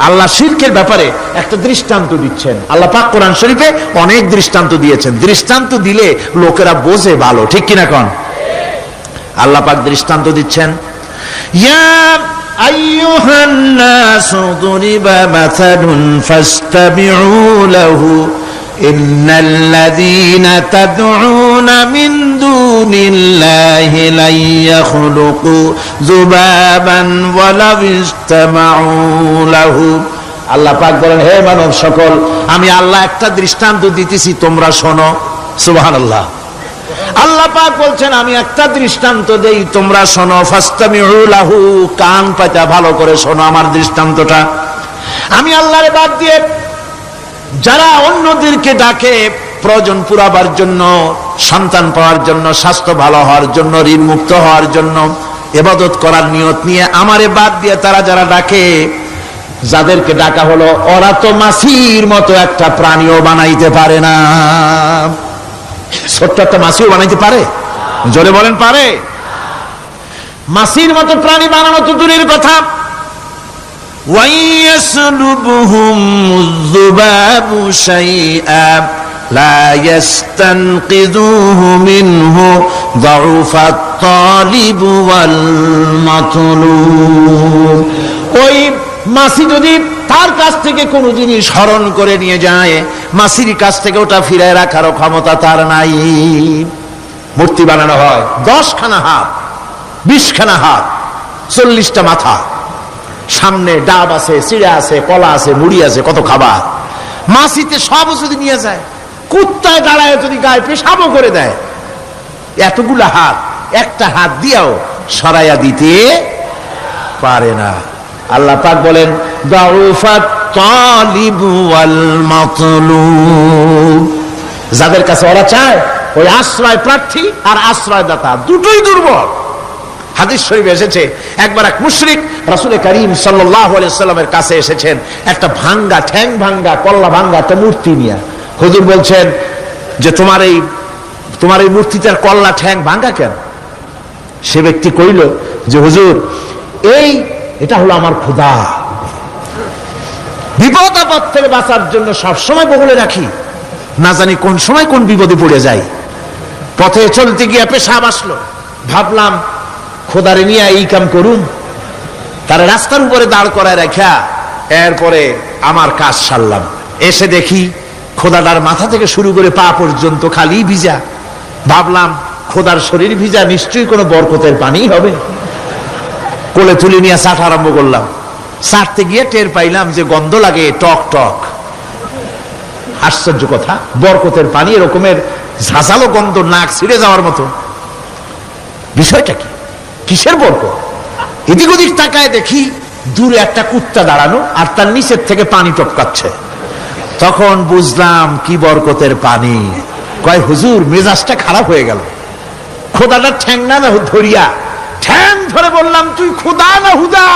আল্লাহ শিরকের ব্যাপারে একটা দৃষ্টান্ত দিচ্ছেন। আল্লাহ পাক কোরআন শরীফে অনেক দৃষ্টান্ত দিয়েছেন। দৃষ্টান্ত দিলে লোকেরা বোঝে ভালো, ঠিক কিনা কন? আল্লাহ পাক দৃষ্টান্ত দিচ্ছেন। ইয়া أيها الناس ضرب مثل فاستمعوا له إن الذين تدعون من دون الله لن يخلقوا ذبابا ولو اجتمعوا له আল্লাহ পাক বলেন হে মানব সকল আমি আল্লাহ একটা দৃষ্টান্ত দিতেছি তোমরা শোনো সুবহানাল্লাহ আল্লাহ পাক বলছেন আমি একটা দৃষ্টান্ত দেই তোমরা শোনো ফাস্তামিউ লাহু কান পাতা ভালো করে শোনো আমার দৃষ্টান্তটা আমি আল্লাহরে বাদ দিয়ে যারা অন্যদেরকে ডাকে প্রয়োজন পুরাবার জন্য, সন্তান পাওয়ার জন্য, স্বাস্থ্য ভালো হওয়ার জন্য ঋণ মুক্ত হওয়ার জন্য এবাদত করার নিয়ত নিয়ে আমারে বাদ দিয়ে তারা যারা ডাকে, যাদেরকে ডাকা হলো, ওরা তো মাসির মতো একটা প্রাণীও বানাইতে পারে না। ছোট্ট একটা মাসিও বানাইতে পারে? জোরে বলেন পারে। মাসির মতো প্রাণী বানানো তো দূরের কথা। ويسلبهم الذباب شيئا لا يستنقذوه منه ضعف الطالب والمطلوب ওই মাসি যদি তার কাছ থেকে কোনো জিনিস হরণ করে নিয়ে যায় মাসির কাছ থেকে ওটা ফিরায় রাখারও ক্ষমতা তার নাই মূর্তি বানানো হয় দশখানা হাত বিশখানা হাত চল্লিশটা মাথা সামনে ডাব আছে চিড়া আছে, কলা আছে, মুড়ি আছে, কত খাবার মাসিতে সব যদি নিয়ে যায়। কুত্তায় দাঁড়ায় যদি গায়ে পেশাবও করে দেয়। এতগুলা হাত, একটা হাত দিয়েও সরাইয়া দিতে পারে না। আল্লাহ পাক বলেন যাদের কাছে ওরা চায়, ওই আশ্রয় প্রার্থী আর আশ্রয় দাতা দুটোই দুর্বল। হাদিস শরীফ এসেছে, একবার এক মুশরিক রাসুল করিম সাল্লাহ সাল্লামের কাছে এসেছেন, একটা ভাঙ্গা, ঠ্যাং ভাঙ্গা, কল্লা ভাঙ্গা একটা মূর্তি নিয়ে। হুজুর বলছেন যে, তোমার এই তোমার এই মূর্তিটার কল্লা, ঠ্যাং ভাঙ্গা কেন? সে ব্যক্তি কইল যে, হুজুর, এই, এটা হলো আমার ক্ষুধা। বিপদ আপদ থেকে বাঁচার জন্য সবসময় বগলে রাখি। না জানি কোন সময় কোন বিপদে পড়ে যাই। পথে চলতে গিয়ে পেশাব আসলো। ভাবলাম খোদারে নিয়ে এই কাম করুন। তার রাস্তার উপরে দাঁড় করায় রাখা এরপরে আমার কাজ সারলাম। এসে দেখি খোদাটার মাথা থেকে শুরু করে পা পর্যন্ত খালি ভিজা। ভাবলাম, খোদার শরীর ভিজা, নিশ্চয়ই কোনো বরকতের পানি হবে। কোলে তুলে নিয়ে চাট আরম্ভ করলাম। চাটতে গিয়ে টের পাইলাম যে গন্ধ লাগে, টক টক। আশ্চর্য কথা, বরকতের পানি এরকমের ঝাঁঝালো গন্ধ নাক ছিঁড়ে যাওয়ার মতো। বিষয়টা কি? কিসের বরকত এদিক ওদিক তাকায় দেখি দূরে একটা কুত্তা দাঁড়ানো আর তার নিচের থেকে পানি টপকাচ্ছে। তখন বুঝলাম কি বরকতের পানি। কয়, হুজুর, মেজাজটা খারাপ হয়ে গেল। খোদাটা ঠ্যাং না ধরিয়া ঠ্যাং ধরে বললাম, তুই খোদা না হুদা?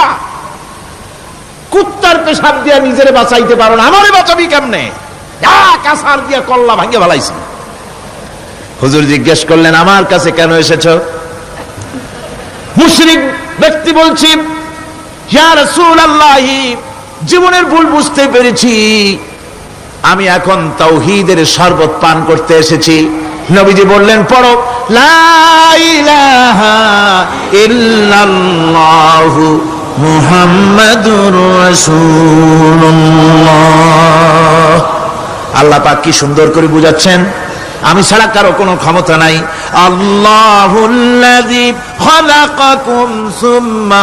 কুত্তার পেশাব দিয়া নিজের বাঁচাইতে পারো না। আমারে বাঁচাবি কেমনে? কাসার দিয়া কল্লা ভাঙে ভালাইছি হুজুর জিজ্ঞেস করলেন, আমার কাছে কেন এসেছ? মুশরিক ব্যক্তি বলছি জীবনের ভুল বুঝতে পেরেছি। আমি এখন তাওহীদের শরবত পান করতে এসেছি। নবীজি বললেন, পড়ো মুহাম্মাদুর রাসূলুল্লাহ। আল্লাহ পাক কি সুন্দর করে বুঝাচ্ছেন? আমি ছাড়া কারও কোনো ক্ষমতা নাই। আল্লাহুল্লাযী সুম্মা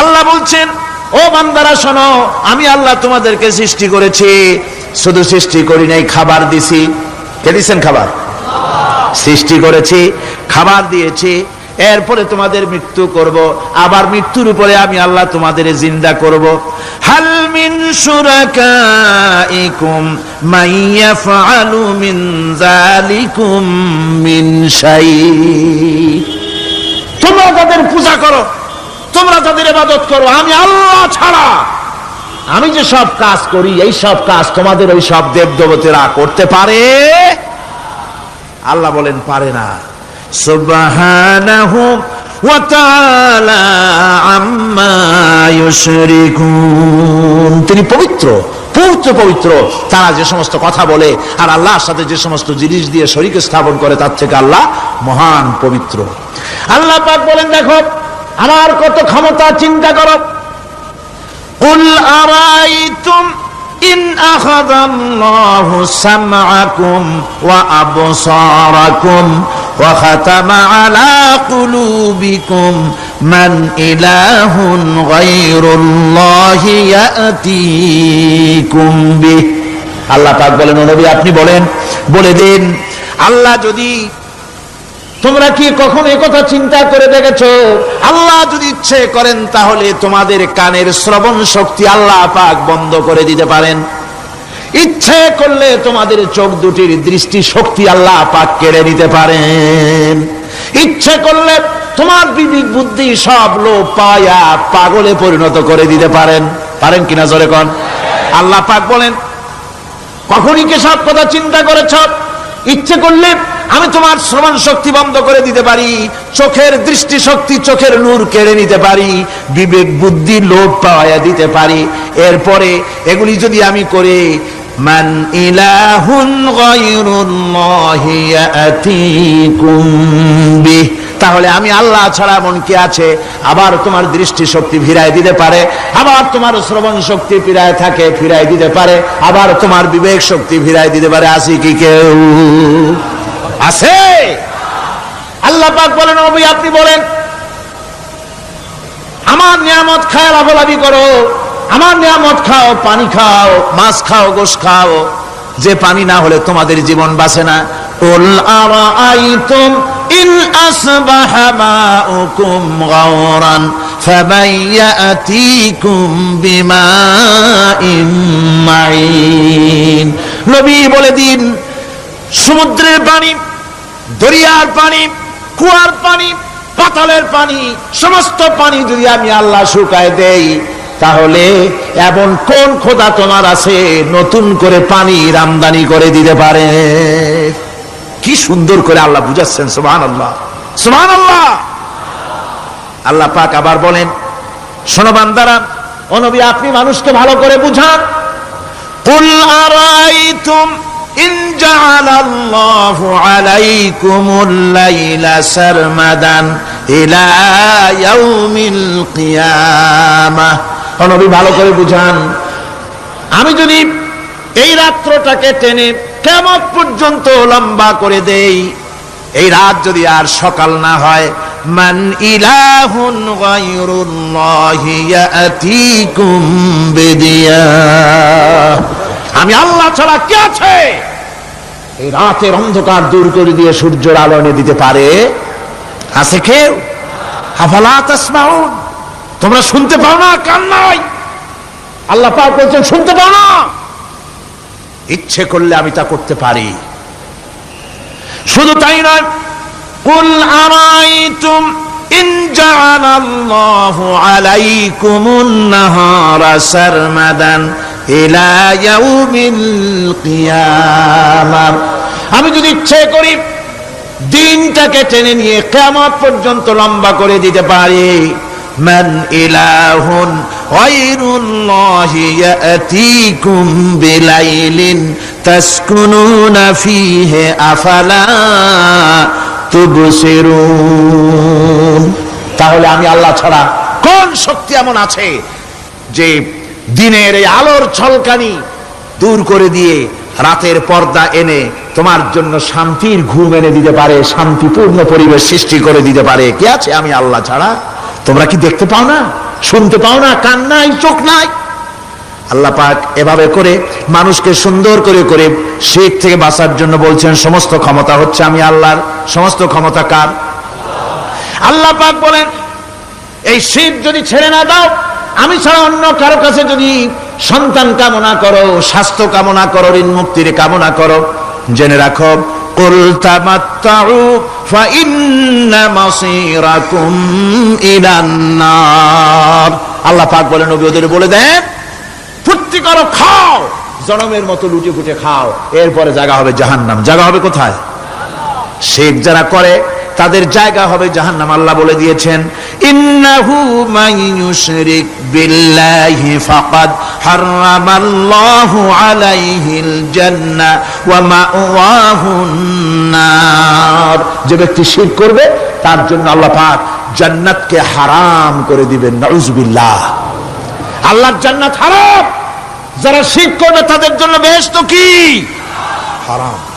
আল্লাহ বলছেন, ও বান্দারা, শোনো, আমি আল্লাহ তোমাদেরকে সৃষ্টি করেছি। শুধু সৃষ্টি করি নাই, খাবার দিছি। কে দিছেন খাবার? সৃষ্টি করেছি, খাবার দিয়েছি। এরপরে তোমাদের মৃত্যু করব। আবার মৃত্যুর উপরে আমি আল্লাহ তোমাদের জিন্দা করব। হাল মিন শুরাকাইকুম মাইয়াফআলু মিন যালিকুম মিন শাই। তোমরা তাদের পূজা করো, তোমরা তাদের ইবাদত করো, আমি আল্লাহ ছাড়া। আমি যে সব কাজ করি, এই সব কাজ তোমাদের ওই সব দেব দেবতেরা করতে পারে? আল্লাহ বলেন, পারে না। সুবহানাহু ওয়া তাআলা আম্মা ইউশরিকুন তিনি পবিত্র পবিত্র পবিত্র তারা যে সমস্ত কথা বলে আর আল্লাহর সাথে যে সমস্ত জিনিস দিয়ে শরীকে স্থাপন করে তার থেকে আল্লাহ মহান পবিত্র আল্লাহ পাক বলেন দেখো আমার কত ক্ষমতা চিন্তা করো قل أرأيتم إن أخذ الله سمعكم وأبصاركم وختم على قلوبكم من إله غير الله يأتيكم به আল্লাহ পাক বলেন "ও নবী আপনি বলেন বলে দিন আল্লাহ যদি তোমরা কি কখনো কথা চিন্তা করে দেখেছো আল্লাহ যদি ইচ্ছে করেন তাহলে তোমাদের কানের শ্রবণ শক্তি আল্লাহ পাক বন্ধ করে দিতে পারেন ইচ্ছে করলে তোমাদের চোখ দুটির দৃষ্টি শক্তি আল্লাহ পাক কেড়ে নিতে পারেন। ইচ্ছে করলে তোমার বিবেক, বুদ্ধি সব লোক পায়া পাগলে পরিণত করে দিতে পারেন। পারেন কিনা জোরে কন? আল্লাহ পাক বলেন, কখনই কে সব কথা চিন্তা করেছ? ইচ্ছে করলে আমি তোমার শ্রবণ শক্তি বন্ধ করে দিতে পারি, চোখের দৃষ্টি শক্তি চোখের নূর কেড়ে নিতে পারি, বিবেক, বুদ্ধি লোভ পাওয়া দিতে পারি। এরপরে এগুলি যদি আমি করে মান ইলাহুন গায়রুল্লাহি ইয়াতিকুম বিহ। তাহলে আমি আল্লাহ ছাড়া মন কে আছে? আবার তোমার দৃষ্টি শক্তি ফিরায় দিতে পারে, আবার তোমার শ্রবণ শক্তি ফিরায় থাকে, ফিরায় দিতে পারে, আবার তোমার বিবেক শক্তি ফিরায় দিতে পারে। আসি কি কেউ? আছে আল্লাহ পাক বলেন অবি আপনি বলেন, আমার নিয়ামত খায় লাভলাভি করো। আমার নিয়ামত খাও পানি খাও মাছ খাও গোশ খাও যে পানি না হলে তোমাদের জীবন বাঁচে না قل أرأيتم إن أصبح ماؤكم غورا فمن يأتيكم بماء معين নবী বলে দিন সমুদ্রের পানি দরিয়ার পানি কুয়ার পানি পাতালের পানি সমস্ত পানি যদি আমি আল্লাহ শুকায় দেই তাহলে এমন কোন খোদা তোমার আছে নতুন করে পানি আমদানি করে দিতে পারে কি সুন্দর করে আল্লাহ বুঝাচ্ছেন সুবহান আল্লাহ সুবহান আল্লাহ আল্লাহ পাক আবার বলেন শোনো বান্দারা ও নবী আপনি মানুষকে ভালো করে বুঝান قل أرأيتم إن جعل الله عليكم الليل سرمدا إلى يوم القيامة ও নবী, ভালো করে বুঝান। আমি যদি এই রাত্রটাকে টেনে কেমন পর্যন্ত লম্বা করে দেই, এই রাত যদি আর সকাল না হয়, মান ইলাহুন গায়রুল্লাহি ইয়াতিকুম বিদিয়া। আমি আল্লাহ ছাড়া কে আছে? এই রাতের অন্ধকার দূর করে দিয়ে সূর্যের আলো এনে দিতে পারে? আছে কেউ? আফালা তাসমাউন? তোমরা শুনতে পাও না কান নাই আল্লাহ পাক বলছেন শুনতে পাও না ইচ্ছে করলে আমি তা করতে পারি শুধু তাই নয় قل أرأيتم إن جعل الله عليكم النهار سرمدا إلى يوم القيامة আমি যদি ইচ্ছে করি দিনটাকে টেনে নিয়ে কেমন পর্যন্ত লম্বা করে দিতে পারি من إله غير الله يأتيكم بليل تسكنون فيه أفلا تبصرون তাহলে আমি আল্লাহ ছাড়া কোন শক্তি এমন আছে যে দিনের এই আলোর ছলকানি দূর করে দিয়ে রাতের পর্দা এনে তোমার জন্য শান্তির ঘুম এনে দিতে পারে শান্তিপূর্ণ পরিবেশ সৃষ্টি করে দিতে পারে কে আছে আমি আল্লাহ ছাড়া তোমরা কি দেখতে পাও না? শুনতে পাও না? কান নাই, চোখ নাই? আল্লাহ পাক এভাবে করে মানুষকে সুন্দর করে করে শিখ থেকে বাঁচার জন্য বলছেন, সমস্ত ক্ষমতা হচ্ছে আমি আল্লাহর। সমস্ত ক্ষমতা কার? আল্লাহ পাক বলেন, এই শিখ যদি ছেড়ে না দাও, আমি ছাড়া অন্য কারও কাছে যদি সন্তান কামনা করো, স্বাস্থ্য কামনা করো, ঋণ মুক্তির কামনা করো, জেনে রাখো قل আল্লাহ পাক বলে, নবী ওদের বলে দেন, ফুর্তি করো, খাও, জনমের মতো লুটে ফুটে খাও, এরপরে জায়গা হবে জাহান্নাম। জায়গা হবে কোথায়? শেখ যারা করে, তাদের জায়গা হবে জাহান্নাম। আল্লাহ বলে দিয়েছেন ইন্নাহু মান ইউশরিক বিল্লাহি ফাকাদ হারামাল্লাহু আলাইহিল জান্নাহ ওয়া মাওয়াহুন নার যে ব্যক্তি শিরক করবে, তার জন্য আল্লাহ পাক জান্নাতকে হারাম করে দিবেন, নাউজুবিল্লাহ। আল্লাহর জান্নাত হারাম। যারা শিরক করবে, তাদের জন্য বেহেশত কি? হারাম।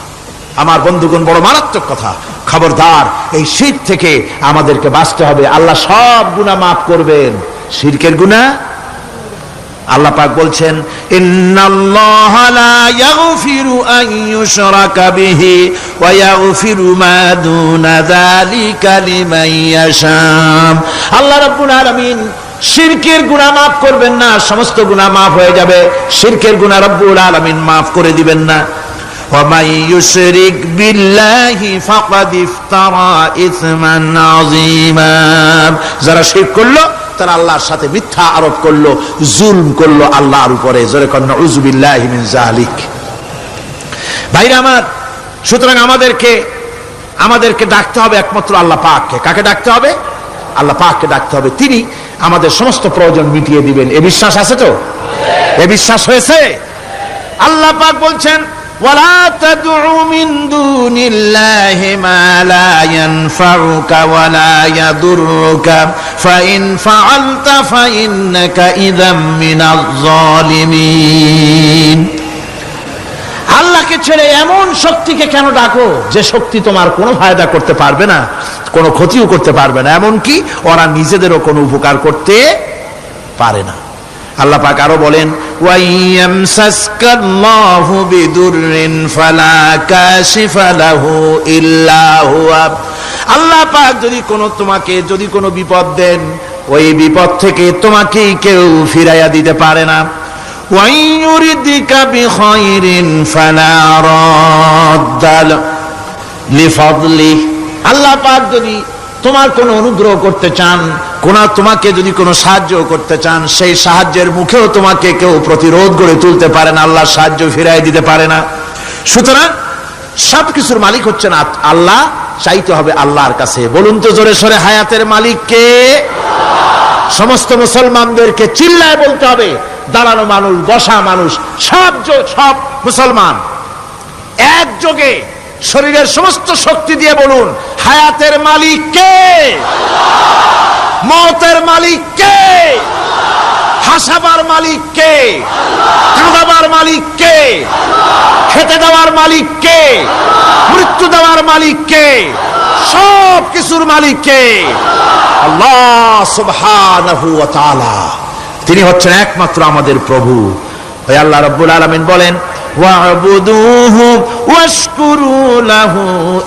আমার বন্ধুগণ, বড় মারাত্মক কথা। খবরদার, এই শীত থেকে আমাদেরকে বাঁচতে হবে। আল্লাহ সব গুনাহ মাফ করবেন। শিরকের গুনাহ আল্লাহ পাক বলছেন, ইন্নাল্লাহা লা ইয়াগফিরু আল্লাহ রাব্বুল আলামিন শিরকের করবেন না, সমস্ত গুনাহ মাফ হয়ে যাবে। শিরকের গুনাহ রব্বুল আলামিন মাফ করে দিবেন না। ومن يشرك بالله فقد افترى اثما عظيما যারা শিরক করলো তারা আল্লাহর সাথে মিথ্যা আরোপ করলো জুলম করলো আল্লাহর উপরে জোরে কন্যা উজুবিল্লাহ মিন জালিক ভাইরা আমার সুতরাং আমাদেরকে আমাদেরকে ডাকতে হবে একমাত্র আল্লাহ পাককে কাকে ডাকতে হবে আল্লাহ পাককে ডাকতে হবে তিনি আমাদের সমস্ত প্রয়োজন মিটিয়ে দিবেন এ বিশ্বাস আছে তো এ বিশ্বাস হয়েছে আল্লাহ পাক বলছেন ولا تدع من دون الله ما لا ينفعك ولا يضرك فإن فعلت فإنك إذا من الظالمين আল্লাহকে ছেড়ে এমন শক্তিকে কেন ডাকো যে শক্তি তোমার কোনো ফায়দা করতে পারবে না কোনো ক্ষতিও করতে পারবে না এমন কি ওরা নিজেদেরও কোনো উপকার করতে পারে না আল্লাহ পাক আরও বলেন আল্লাহ পাক যদি কোনো তোমাকে, যদি কোনো বিপদ দেন, ওই বিপদ থেকে তোমাকেই কেউ ফিরাইয়া দিতে পারে না। আল্লাহ পাক যদি তোমার কোনো অনুগ্রহ করতে চান কোন তোমাকে যদি কোনো সাহায্য করতে চান, সেই সাহায্যের মুখেও তোমাকে কেউ প্রতিরোধ গড়ে তুলতে পারে না, আল্লাহ সাহায্য ফিরাই দিতে পারে না। সুতরাং সব কিছুর মালিক হচ্ছেন আত- আল্লাহ, চাইতে হবে আল্লাহর কাছে। বলুন তো জোরে সরে, হায়াতের মালিক কে সমস্ত মুসলমানদেরকে চিল্লায় বলতে হবে দাঁড়ানো মানুষ, বসা মানুষ, সব সব মুসলমান। একযোগে শরীরের সমস্ত শক্তি দিয়ে বলুন, হায়াতের মালিক কে? মতের মালিক কে? হাসাবার মালিক কে? কাঁদাবার মালিক কে? খেতে দেওয়ার মালিক কে? মৃত্যু দেওয়ার মালিক কে? সব কিছুর মালিক কে? আল্লাহ সুবহানাহু তিনি হচ্ছেন একমাত্র আমাদের প্রভু। আল্লাহ রাব্বুল আলামিন বলেন ওয়াবুদুহু واشكروا له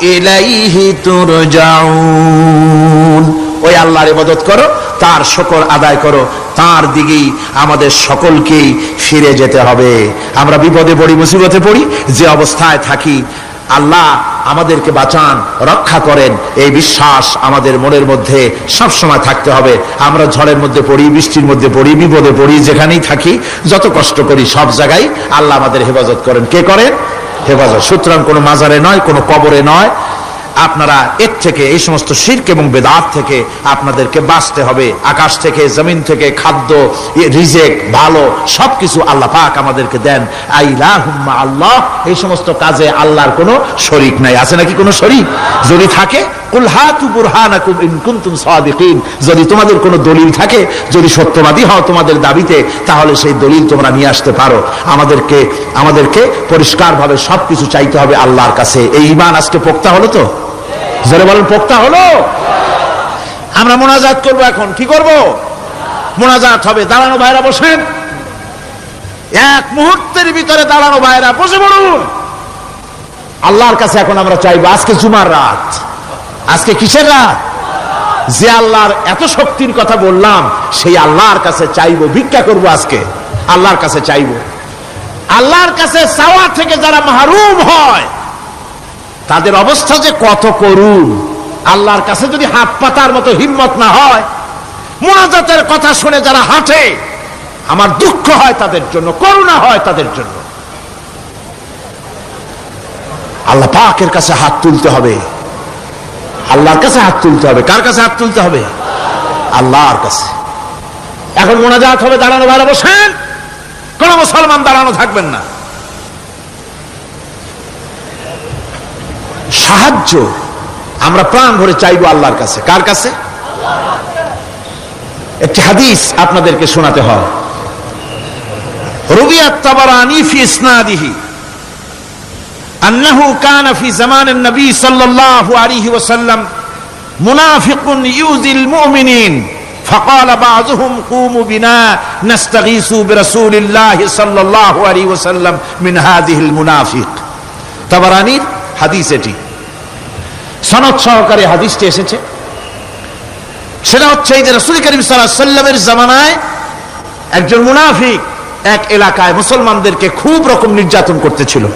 إليه ترجعون. ওই আল্লাহর ইবাদত করো, তার শকর আদায় করো, তার দিকেই আমাদের সকলকেই ফিরে যেতে হবে। আমরা বিপদে পড়ি, মুসিবতে পড়ি, যে অবস্থায় থাকি আল্লাহ আমাদেরকে বাঁচান, রক্ষা করেন। এই বিশ্বাস আমাদের মনের মধ্যে সব সময় থাকতে হবে। আমরা ঝড়ের মধ্যে পড়ি, বৃষ্টির মধ্যে পড়ি, বিপদে পড়ি, যেখানেই থাকি, যত কষ্ট করি, সব জায়গায় আল্লাহ আমাদের হেফাজত করেন। কে করেন? হেফাজত। সুতরাং কোনো মাজারে নয়, কোনো কবরে নয়। আপনারা এর থেকে, এই সমস্ত শির্ক এবং বেদাত থেকে আপনাদেরকে বাঁচতে হবে। আকাশ থেকে, জমিন থেকে, খাদ্য রিজেক, ভালো, সবকিছু আল্লাহ পাক আমাদেরকে দেন। আইলা হুম্মা আল্লাহ, এই সমস্ত কাজে আল্লাহর কোনো শরিক নাই। আছে নাকি কোনো শরিক? যদি থাকে যদি তোমাদের কোনো দলিল থাকে, যদি সত্যবাদী হও তোমাদের দাবিতে, তাহলে সেই দলিল তোমরা নিয়ে আসতে পারো। আমাদেরকে আমাদেরকে পরিষ্কারভাবে সবকিছু চাইতে হবে আল্লাহর কাছে। এই ইমান আজকে পোক্তা হলো তো? জোরে বলেন, পোক্তা হলো? আমরা মোনাজাত করব এখন, কি করব? মোনাজাত হবে, দাঁড়ানো ভাইরা বসেন। এক মুহূর্তের ভিতরে দাঁড়ানো ভাইরা বসে পড়ুন। আল্লাহর কাছে এখন আমরা চাইব, আজকে জুমার রাত। আজকে কিসের রাত? যে আল্লাহর এত শক্তির কথা বললাম, সেই আল্লাহর কাছে চাইব, ভিক্ষা করব আজকে। আল্লাহর কাছে চাইব। আল্লাহর কাছে চাওয়া থেকে যারা মাহরুম হয় তাদের অবস্থা যে কত করুন আল্লাহর কাছে যদি হাত পাতার মতো হিম্মত না হয় মোনাজাতের কথা শুনে যারা হাঁটে, আমার দুঃখ হয় তাদের জন্য, করুণা হয় তাদের জন্য। আল্লাহ পাকের কাছে হাত তুলতে হবে। আল্লাহর কাছে হাত তুলতে হবে। কার কাছে হাত তুলতে হবে? আল্লাহর কাছে। এখন মোনাজাত হবে, দাঁড়ানো ভালো বসেন। কোন মুসলমান দাঁড়ানো থাকবেন না। সাহায্য আমরা প্রাণ ভরে চাইবো আল্লাহর কাছে কার কাছে একটি হাদিস আপনাদেরকে শোনাতে হয় রবিয়াত তাবারানি ফি ইসনাদিহি أنه كان في زمان النبي صلى الله عليه وسلم منافق يؤذي المؤمنين فقال بعضهم قوموا بنا نستغيث برسول الله صلى الله عليه وسلم من هذه المنافق তাবারানির হাদিস এটি। সনদ সহকারে হাদিসটি এসেছে। সেটা হচ্ছে এই যে রসুল করিম সাল্লামের জামানায় একজন মুনাফিক এক এলাকায় মুসলমানদেরকে খুব রকম নির্যাতন করতেছিল।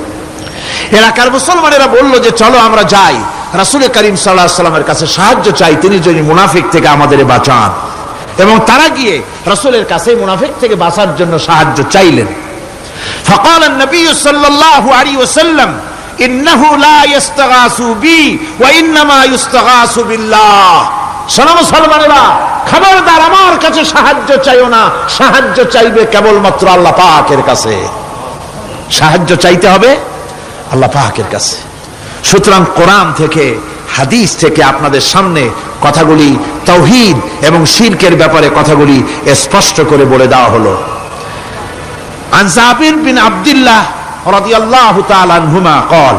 এলাকার মুসলমানেরা বলল যে, চলো আমরা যাই। রাসুল করিম সাল্লাহ সাল্লামের কাছে সাহায্য চাই, তিনি যদি মুনাফিক থেকে আমাদের বাঁচান। এবং তারা গিয়ে রসুলের কাছে মুনাফিক থেকে বাঁচার জন্য সাহায্য চাইলেন। ফকাল নবী সাল্লাহ আলী ওসাল্লাম খবরদার আমার কাছে সাহায্য চাইও না। সাহায্য চাইবে কেবলমাত্র আল্লাহ পাকের কাছে। সাহায্য চাইতে হবে আল্লাহ পাকের কাছে। সুতরাং কোরআন থেকে, হাদিস থেকে আপনাদের সামনে কথাগুলি তৌহিদ এবং শিরকের ব্যাপারে কথাগুলি স্পষ্ট করে বলে দেওয়া হলো। আনসাহির বিন আবদুল্লাহ رضي الله تعالى عنهما قال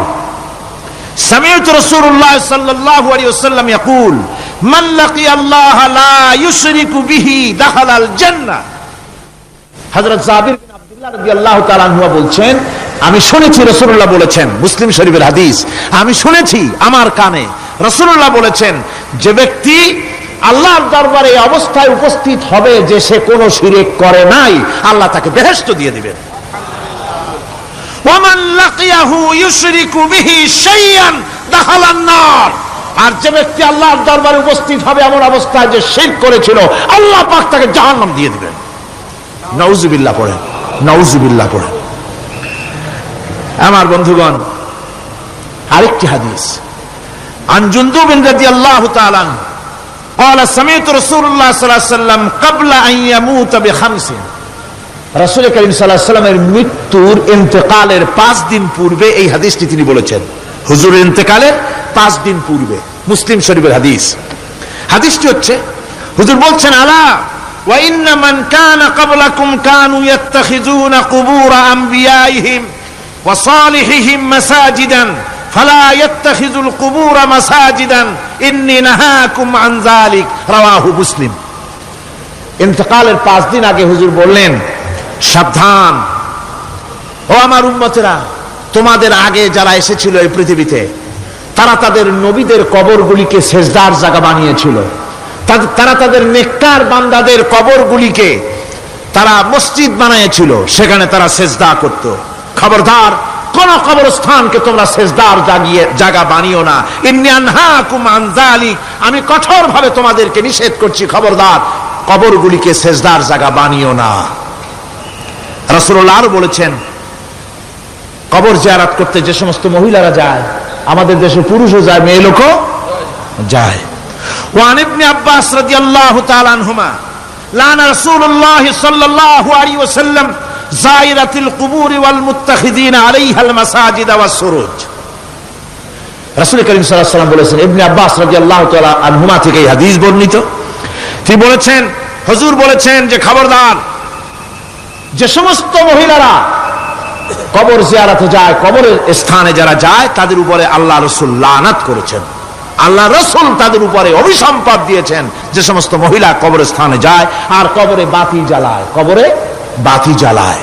سمعت رسول الله صلى الله عليه وسلم يقول من لقي الله لا يشرك به دخل الجنة হযরত জাবির বিন আব্দুল্লাহ রাদিয়াল্লাহু তাআলা আনহু বলছেন আমি শুনেছি রাসূলুল্লাহ বলেছেন মুসলিম শরীফের হাদিস আমি শুনেছি আমার কানে রাসূলুল্লাহ বলেছেন যে ব্যক্তি আল্লাহর দরবারে এই অবস্থায় উপস্থিত হবে যে সে কোনো শিরিক করে নাই আল্লাহ তাকে বেহেশত দিয়ে দিবেন ওমান লাকিয়াহু ইউশরিকু বিহি শাইয়ান দাখালান নার আর যে ব্যক্তি আল্লাহর দরবারে উপস্থিত হবে এমন অবস্থায় যে শিরক করেছিল আল্লাহ পাক তাকে জাহান্নাম দিয়ে দিবেন নউজুবিল্লাহ পড়েন নউজুবিল্লাহ পড়েন আমার বন্ধুগণ আরেকটি হাদিস عن جندب رضي الله تعالى عنه قال سمعت رسول الله صلى الله عليه وسلم قبل ان يموت بخمس রাসূল করিম সাল্লাল্লাহু আলাইহি সাল্লামের মৃত্যুর ইন্তেকালের পাঁচ দিন পূর্বে এই হাদিসটি তিনি বলেছেন হুজুরের ইন্তেকালের পাঁচ দিন পূর্বে মুসলিম শরীফের হাদিস হাদিসটি হচ্ছে হুজুর বলছেন আলা وإن من كان قبلكم كانوا يتخذون قبور أنبيائهم وصالحهم مساجدا فلا يتخذوا القبور مساجدا إني نهاكم عن ذلك رواه مسلم ইন্তকালের পাঁচ দিন আগে হুজুর বললেন সাবধান। ও আমার উম্মতেরা, তোমাদের আগে যারা এসেছিল এই পৃথিবীতে, তারা তাদের নবীদের কবরগুলিকে সেজদার জায়গা বানিয়েছিল। তারা তাদের নেককার বান্দাদের কবরগুলিকে তারা মসজিদ বানিয়েছিল, সেখানে তারা সেজদা করত। খবরদার, কোন কবরস্থানকে তোমরা সেজদার জাগিয়ে, জায়গা বানিও না। আমি কঠোর ভাবে তোমাদেরকে নিষেধ করছি, খবরদার। কবরগুলিকে সেজদার জায়গা বানিও না। রাসূলুল্লাহ আরো বলেছেন কবর জিয়ারাত করতে যে সমস্ত মহিলারা যায় আমাদের দেশে পুরুষও যায় মেয়ে লোকও যায় وعن ابن عباس رضي الله تعالى عنهما لعن رسول الله صلى الله عليه وسلم زائرة القبور والمتخذين عليها المساجد والسروج রাসূল করিম সাল্লাল্লাহু আলাইহি সাল্লাম বলেছেন ইবনে আব্বাস রাদিয়াল্লাহু তাআলা আনহুমা থেকে এই হাদিস বর্ণিত তিনি বলেছেন হুজুর বলেছেন যে খবরদার যে সমস্ত মহিলারা কবর জিয়ারাতে যায়, কবরের স্থানে যারা যায়, তাদের উপরে আল্লাহ রসুল লানাত করেছেন। আল্লাহ রসুল তাদের উপরে অভিসম্পাদ দিয়েছেন যে সমস্ত মহিলা কবরের স্থানে যায় আর কবরে বাতি জ্বালায়। কবরে বাতি জ্বালায়।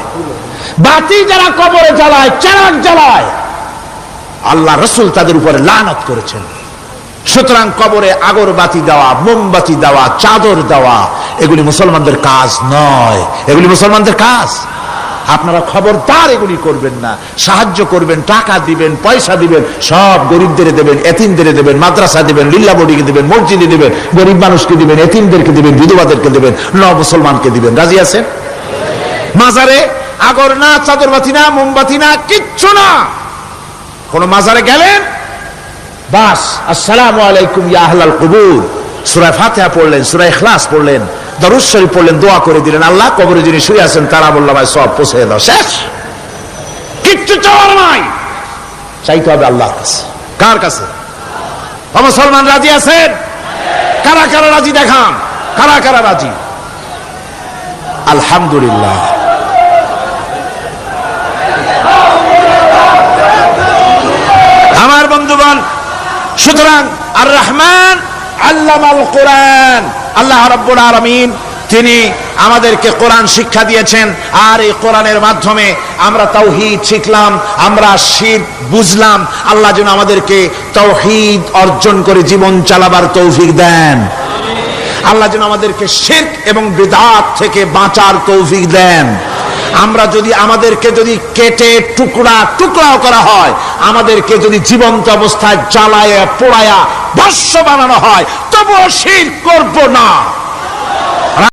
বাতি যারা কবরে জ্বালায়, চারাক জ্বালায়। আল্লাহ রসুল তাদের উপরে লানত করেছেন। সুতরাং কবরে আগরবাতি দেওয়া, মোমবাতি দেওয়া, চাদর দেওয়া, এগুলি মুসলমানদের কাজ নয়। এগুলি মুসলমানদের কাজ। আপনারা খবরদার এগুলি করবেন না। সাহায্য করবেন, টাকা দিবেন, পয়সা দিবেন, সব গরিবদের দেবেন, এতিমদের দেবেন, মাদ্রাসা দিবেন, লিল্লা বডিকে দিবেন, মসজিদে দিবেন, গরিব মানুষকে দিবেন, এতিমদেরকে দিবেন, বিধবাদেরকে দিবেন ন মুসলমানকে দিবেন। রাজি আছেন? মাজারে আগর না, চাদরবাতি না, মোমবাতি না, কিচ্ছু না। কোন মাজারে গেলেন? বাস, আসসালামু আলাইকুম ইয়া আহলাল কবুর। সূরা ফাতিহা পড়লেন, সূরা ইখলাস পড়লেন দরুদ পড়লেন, দোয়া করে দিলেন। আল্লাহ কবরে যিনি শুয়ে আছেন, তারা বললাম ভাই সব পৌঁছে দাও। শেষ! কিচ্ছু চাওয়ার নাই। চাইতে হবে আল্লাহর কাছে। কার কাছে? মুসলমান রাজি আছেন? কারা কারা রাজি দেখান? কারা কারা রাজি? আলহামদুলিল্লাহ। সুতরাং আর রহমান আল্লামাল কোরআন। আল্লাহ রব্বুল আলমিন, তিনি আমাদেরকে কোরআন শিক্ষা দিয়েছেন আর এই কোরআনের মাধ্যমে আমরা তাওহিদ শিখলাম, আমরা শির বুঝলাম, আল্লাহ যেন আমাদেরকে তৌহিদ অর্জন করে জীবন চালাবার তৌফিক দেন। আল্লাহ যেন আমাদেরকে শেরক এবং বিদাত থেকে বাঁচার তৌফিক দেন। আমরা যদি আমাদেরকে যদি কেটে টুকরা টুকরাও করা হয়, আমাদেরকে যদি জীবন্ত অবস্থায় জ্বালায়, পোড়ায়া ভস্য বানানো হয়, তবুও শির করব না।